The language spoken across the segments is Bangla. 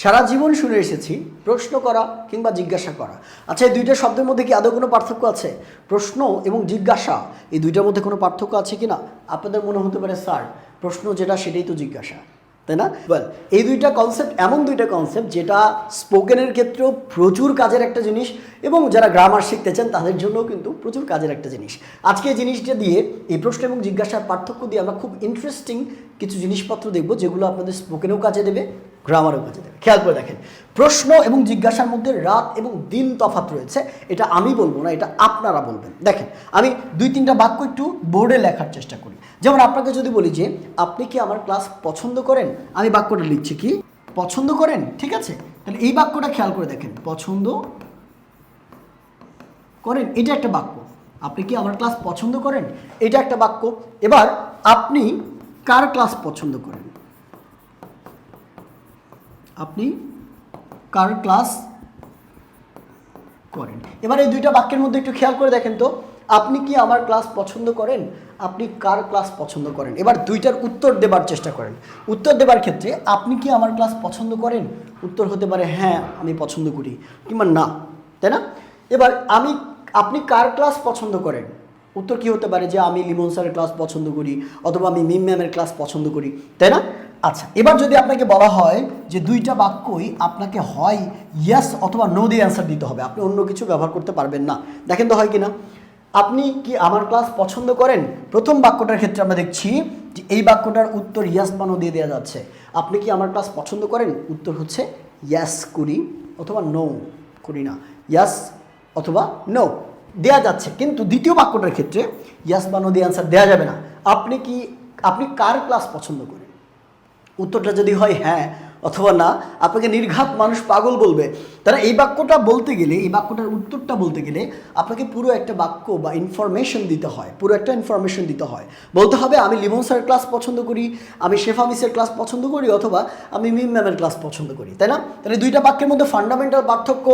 সারা জীবন শুনে এসেছি, প্রশ্ন করা কিংবা জিজ্ঞাসা করা। আচ্ছা এই দুইটা শব্দের মধ্যে কি আদৌ কোনো পার্থক্য আছে? প্রশ্ন এবং জিজ্ঞাসা, এই দুইটার মধ্যে কোনো পার্থক্য আছে কি না আপনাদের মনে হতে পারে, স্যার, প্রশ্ন যেটা সেটাই তো জিজ্ঞাসা, তাই না? ওয়েল এই দুইটা কনসেপ্ট এমন দুইটা কনসেপ্ট যেটা স্পোকেনের ক্ষেত্রেও প্রচুর কাজের একটা জিনিস এবং যারা গ্রামার শিখতে চান, তাদের জন্যও কিন্তু প্রচুর কাজের একটা জিনিস। আজকে এই জিনিসটা দিয়ে, এই প্রশ্ন এবং জিজ্ঞাসার পার্থক্য দিয়ে আমরা খুব ইন্টারেস্টিং কিছু জিনিসপত্র দেখব যেগুলো আপনাদের স্পোকেনেও কাজে দেবে গ্রামারও কাজে দেবে খেয়াল করে দেখেন। প্রশ্ন এবং জিজ্ঞাসার মধ্যে রাত এবং দিন তফাৎ রয়েছে। এটা আমি বলব না, এটা আপনারা বলবেন। দেখেন, আমি দুই তিনটা বাক্য একটু বোর্ডে লেখার চেষ্টা করি। যেমন আপনাকে যদি বলি যে, আপনি কি আমার ক্লাস পছন্দ করেন? আমি বাক্যটা লিখছি কি? পছন্দ করেন? ঠিক আছে? তাহলে এই বাক্যটা খেয়াল করে দেখেন। পছন্দ করেন? এটা একটা বাক্য। আপনি কি আমার ক্লাস পছন্দ করেন? এটা একটা বাক্য। এবার, আপনি কার ক্লাস পছন্দ করেন? আপনি কার ক্লাস করেন? এবার এই দুইটা বাক্যের মধ্যে একটু খেয়াল করে দেখেন তো। আপনি কি আমার ক্লাস পছন্দ করেন? আপনি কার ক্লাস পছন্দ করেন? এবার দুইটার উত্তর দেবার চেষ্টা করেন। উত্তর দেবার ক্ষেত্রে, আপনি কি আমার ক্লাস পছন্দ করেন? উত্তর হতে পারে হ্যাঁ আমি পছন্দ করি। কিংবা, না। তাই না? এবার আমি, আপনি কার ক্লাস পছন্দ করেন? উত্তর কি হতে পারে যে, আমি লিমন স্যারের ক্লাস পছন্দ করি, অথবা, আমি মিম ম্যামের ক্লাস পছন্দ করি। তাই না? আচ্ছা এবার যদি আপনাকে বলা হয় যে দুইটা বাক্যই আপনাকে হয় ইয়েস অথবা নো দিয়ে অ্যান্সার দিতে হবে, আপনি অন্য কিছু ব্যবহার করতে পারবেন না। দেখেন তো হয় কি না আপনি কি আমার ক্লাস পছন্দ করেন? প্রথম বাক্যটার ক্ষেত্রে আমরা দেখছি যে এই বাক্যটার উত্তর ইয়াস বা নো দিয়ে দেওয়া যাচ্ছে। আপনি কি আমার ক্লাস পছন্দ করেন? উত্তর হচ্ছে ইয়াস করি অথবা নো করি না। ইয়াস অথবা নো দেয়া যাচ্ছে। কিন্তু দ্বিতীয় বাক্যটার ক্ষেত্রে ইয়াস বা নো দিয়ে অ্যান্সার দেওয়া যাবে না। আপনি কি, আপনি কার ক্লাস পছন্দ করেন? উত্তরটা যদি হয় হ্যাঁ অথবা না, আপনাকে নির্ঘাত মানুষ পাগল বলবে। তারা এই বাক্যটা বলতে গেলে, এই বাক্যটার উত্তরটা বলতে গেলে আপনাকে পুরো একটা বাক্য বা ইনফরমেশন দিতে হয়, পুরো একটা ইনফরমেশন দিতে হয়। বলতে হবে, আমি লিমন স্যার ক্লাস পছন্দ করি, আমি শেফা মিসের ক্লাস পছন্দ করি অথবা আমি মিম ম্যামের ক্লাস পছন্দ করি, তাই না? তাহলে দুইটা বাক্যের মধ্যে ফান্ডামেন্টাল পার্থক্য,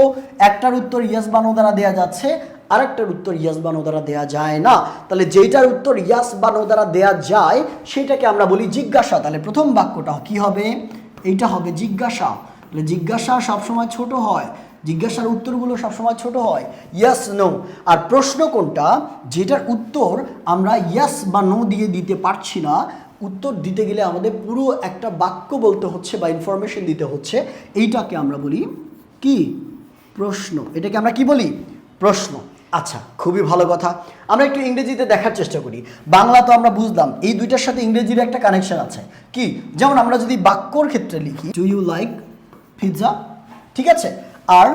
একটার উত্তর ইয়াস বানো দ্বারা দেওয়া যাচ্ছে আরেকটার উত্তর ইয়াস বা দ্বারা দেওয়া যায় না। তাহলে যেটার উত্তর ইয়াস বা দ্বারা দেওয়া যায়, সেটাকে আমরা বলি জিজ্ঞাসা। তাহলে প্রথম বাক্যটা কি হবে? এইটা হবে জিজ্ঞাসা। তাহলে জিজ্ঞাসা সবসময় ছোট হয়। জিজ্ঞাসার উত্তরগুলো সবসময় ছোট হয়। ইয়াস নো। আর প্রশ্ন কোনটা? যেটার উত্তর আমরা ইয়াস বা নো দিয়ে দিতে পারছি না, উত্তর দিতে গেলে আমাদের পুরো একটা বাক্য বলতে হচ্ছে বা ইনফরমেশন দিতে হচ্ছে। এইটাকে আমরা বলি কি? প্রশ্ন। এটাকে আমরা কি বলি? প্রশ্ন। আচ্ছা খুবই ভালো কথা। আমরা একটু ইংরেজিতে দেখার চেষ্টা করি। বাংলা তো আমরা বুঝলাম, এই দুইটার সাথে ইংরেজির একটা কানেকশন আছে। কি? যেমন আমরা যদি বাক্যর ক্ষেত্রে লিখি ডু ইউ লাইক পিৎজা ঠিক আছে? আর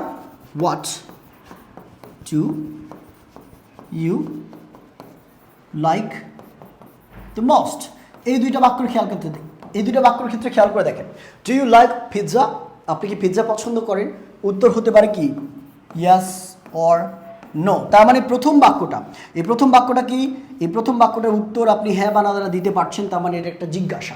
what do you like the most এই দুইটা বাক্যর খেয়াল করতে এই দুইটা বাক্যর ক্ষেত্রে খেয়াল করে দেখেন। ডু ইউ লাইক পিৎজা আপনি কি পিৎজা পছন্দ করেন? উত্তর হতে পারে কি? ইয়াস অর নো তার মানে প্রথম বাক্যটা। এই প্রথম বাক্যটা কি? এই প্রথম বাক্যটার উত্তর আপনি হ্যাঁ বা না দিতে পারছেন, তার মানে এটা একটা জিজ্ঞাসা।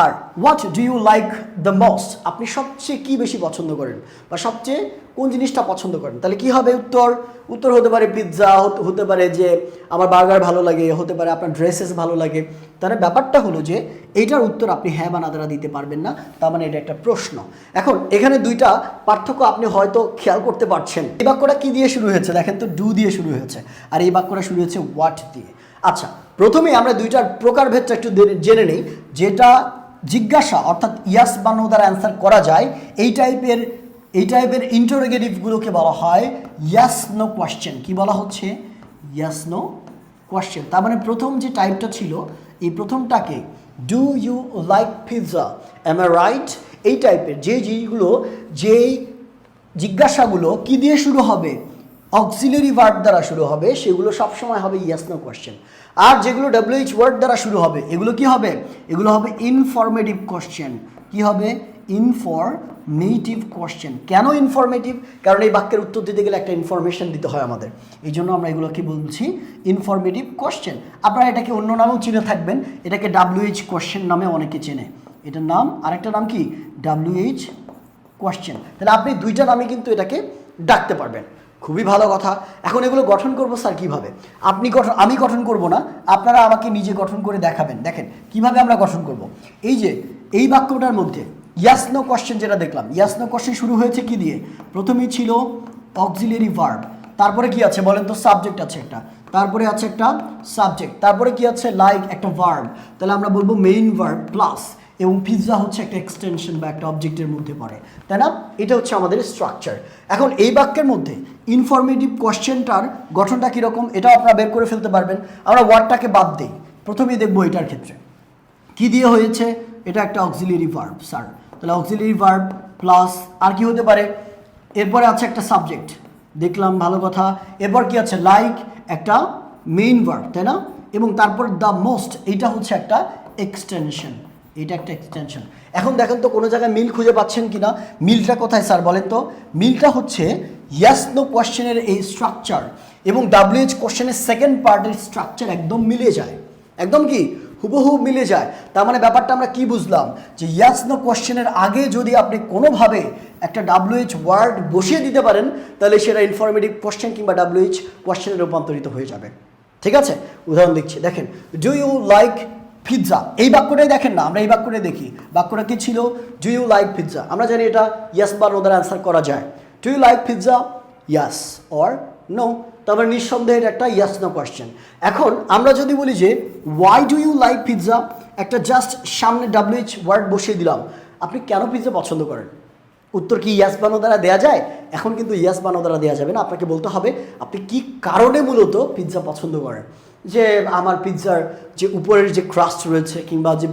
আর what do you like the most আপনি সবচেয়ে কি বেশি পছন্দ করেন? বা সবচেয়ে কোন জিনিসটা পছন্দ করেন? তাহলে কি হবে উত্তর? উত্তর হতে পারে পিৎজা হতে পারে যে আমার বার্গার ভালো লাগে, হতে পারে আপনার ড্রেসেস ভালো লাগে। তাহলে ব্যাপারটা হলো যে এইটার উত্তর আপনি হ্যাঁ বা না দিতে পারবেন না, তার মানে এটা একটা প্রশ্ন। এখন এখানে দুইটা পার্থক্য আপনি হয়তো খেয়াল করতে পারছেন। এই বাক্যটা কি দিয়ে শুরু হয়েছে? দেখেন তো ডু দিয়ে শুরু হয়েছে। আর এই বাক্যটা শুরু হয়েছে হোয়াট দিয়ে। আচ্ছা প্রথমে আমরা দুইটার প্রকারভেদটা একটু জেনে নিই। যেটা জিজ্ঞাসা, অর্থাৎ ইয়াস বা নো দ্বারা অ্যান্সার করা যায়, এই টাইপের এই টাইপের ইন্টারোগেটিভগুলোকে বলা হয় ইয়াস নো কোয়েশ্চেন কি বলা হচ্ছে? ইয়াস নো কোয়েশ্চেন তার মানে প্রথম যে টাইপটা ছিল, এই প্রথমটাকে do you like pizza am I right এই টাইপের যে জিনিসগুলো যেই জিজ্ঞাসাগুলো কি দিয়ে শুরু হবে? অক্সিলারি ওয়ার্ড দ্বারা শুরু হবে, সেগুলো সবসময় হবে ইয়াস নো কোয়েশ্চেন আর যেগুলো ডাব্লিউএইচ ওয়ার্ড দ্বারা শুরু হবে, এগুলো কি হবে? এগুলো হবে ইনফরমেটিভ কোয়েশ্চেন কি হবে? ইনফরমেটিভ কোয়েশ্চেন কেন ইনফরমেটিভ কারণ এই বাক্যের উত্তর দিতে গেলে একটা ইনফরমেশন দিতে হয় আমাদের। এই জন্য আমরা এগুলো কি বলছি ইনফরমেটিভ কোয়েশ্চেন আপনারা এটাকে অন্য নামেও চিনে থাকবেন। এটাকে ডাব্লিউএইচ কোয়েশ্চেন নামে অনেকে চেনে। এটার নাম, আরেকটা নাম কি? ডাব্লিউএইচ কোয়েশ্চেন তাহলে আপনি দুইটা নামে কিন্তু এটাকে ডাকতে পারবেন। খুবই ভালো কথা। এখন এগুলো গঠন করব স্যার কীভাবে? আপনি গঠন আমি গঠন করব না, আপনারা আমাকে নিজে গঠন করে দেখাবেন। দেখেন, কীভাবে আমরা গঠন করব। এই যে, এই বাক্যটার মধ্যে ইয়াসনো কোশ্চেন যেটা দেখলাম ইয়াসনো কোশ্চেন শুরু হয়েছে কি দিয়ে? প্রথমেই ছিল অক্সিলিয়ারি ভার্ব তারপরে কি আছে বলেন তো? সাবজেক্ট আছে একটা। তারপরে আছে একটা সাবজেক্ট তারপরে কি আছে? লাইক একটা ভার্ব তাহলে আমরা বলব মেইন ভার্ব প্লাস এবং পিৎজা হচ্ছে একটা এক্সটেনশন বা একটা অবজেক্টের মধ্যে পড়ে। তাই না? এটা হচ্ছে আমাদের স্ট্রাকচার এখন এই বাক্যের মধ্যে ইনফরমেটিভ কোশ্চেনটার গঠনটা কীরকম, এটাও আপনারা বের করে ফেলতে পারবেন। আমরা ওয়ার্ডটাকে বাদ দিই। প্রথমেই দেখব এটার ক্ষেত্রে। কি দিয়ে হয়েছে? এটা একটা অক্সিলিয়ারি ভার্ব স্যার তাহলে অক্সিলিয়ারি ভার্ব প্লাস আর কি হতে পারে? এরপরে আছে একটা সাবজেক্ট দেখলাম, ভালো কথা। এরপর কি আছে? লাইক একটা মেইন ভার্ব তাই না? এবং তারপর দ্য মোস্ট এইটা হচ্ছে একটা এক্সটেনশন এটা একটা এক্সটেনশন এখন দেখেন তো কোনো জায়গায় মিল খুঁজে পাচ্ছেন কি না মিলটা কোথায় স্যার বলেন তো। মিলটা হচ্ছে ইয়াস নো কোয়েশ্চেনের এই স্ট্রাকচার এবং ডাব্লিউএইচ কোশ্চেনের সেকেন্ড পার্টের স্ট্রাকচার একদম মিলে যায়। একদম কি? হুবহু মিলে যায়। তার মানে ব্যাপারটা আমরা কি বুঝলাম? যে ইয়াস নো কোশ্চেনের আগে যদি আপনি কোনোভাবে একটা ডাব্লিউএইচ ওয়ার্ড বসিয়ে দিতে পারেন, তাহলে সেটা ইনফরমেটিভ কোশ্চেন কিংবা ডাব্লিউএইচ কোশ্চেনে রূপান্তরিত হয়ে যাবে। ঠিক আছে? উদাহরণ দিচ্ছি। দেখেন ডু ইউ লাইক পিৎজা। এই বাক্যটাই দেখেন না, আমরা এই বাক্যটাই দেখি। বাক্যটা কি ছিল? ডু ইউ লাইক পিৎজা আমরা জানি এটা ইয়াস বা নোদার অ্যান্সার করা যায়। Do you like pizza yes or no তারপরে নিঃসন্দেহে একটা ইয়াস নো কোয়েশ্চেন এখন আমরা যদি বলি যে why do you like pizza একটা জাস্ট সামনে ডাব্লিউএইচ ওয়ার্ড বসিয়ে দিলাম। আপনি কেন পিৎজা পছন্দ করেন? উত্তর কি ইয়াস বানো দ্বারা দেওয়া যায়? এখন কিন্তু ইয়াস বানো দ্বারা দেওয়া যাবে না। আপনাকে বলতে হবে, আপনি কি কারণে মূলত পিৎজা পছন্দ করেন? যে আমার পিৎজার যে উপরের যে ক্রাস্ট রয়েছে কিংবা যে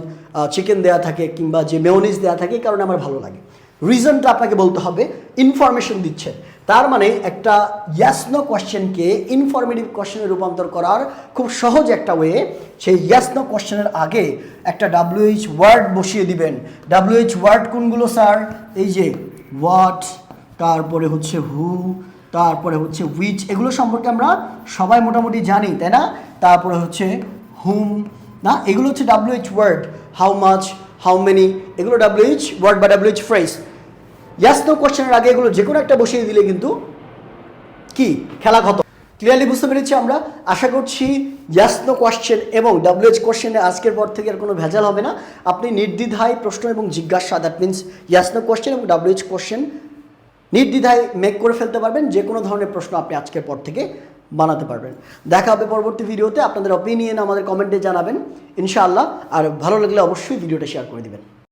চিকেন দেওয়া থাকে কিংবা যে মেয়নিজ দেওয়া থাকে এই কারণে আমার ভালো লাগে। রিজনটা আপনাকে বলতে হবে ইনফরমেশন দিচ্ছে। তার মানে একটা ইয়াসনো কোয়েশ্চেনকে ইনফরমেটিভ কোয়েশ্চেনে রূপান্তর করার খুব সহজ একটা ওয়ে সেই ইয়াসনো কোয়েশ্চেনের আগে একটা ডাব্লিউএইচ ওয়ার্ড বসিয়ে দিবেন। ডাব্লিউএইচ ওয়ার্ড কোনগুলো স্যার এই যে হোয়াট তারপরে হচ্ছে হু তারপরে হচ্ছে উইচ এগুলো সম্পর্কে আমরা সবাই মোটামুটি জানি, তাই না? তারপরে হচ্ছে হুম না? এগুলো হচ্ছে WH word how much how many এগুলো ডাব্লিউএইচ ওয়ার্ড বা ডাব্লিউএইচ ফ্রেজ ইয়াস নো কোশ্চেনের আগে এগুলো যে কোনো একটা বসিয়ে দিলে কিন্তু কি? খেলা খত ক্লিয়ারলি বুঝতে পেরেছি আমরা? আশা করছি ইয়াস নো কোশ্চেন এবং ডাব্লিউএইচ কোশ্চেনে আজকের পর থেকে আর কোনো ভেজাল হবে না। আপনি নির্দ্বিধায় প্রশ্ন এবং জিজ্ঞাসা that means yes no question এবং ডাব্লিউএইচ কোশ্চেন নির্দ্বিধায় মেক করে ফেলতে পারবেন, যে কোনো ধরনের প্রশ্ন আপনি আজকের পর থেকে বানাতে পারবেন। দেখা হবে পরবর্তী ভিডিওতে, আপনাদের অপিনিয়ন আমাদের কমেন্টে জানাবেন, ইনশাআল্লাহ। আর ভালো লাগলে অবশ্যই ভিডিওটা শেয়ার করে দিবেন।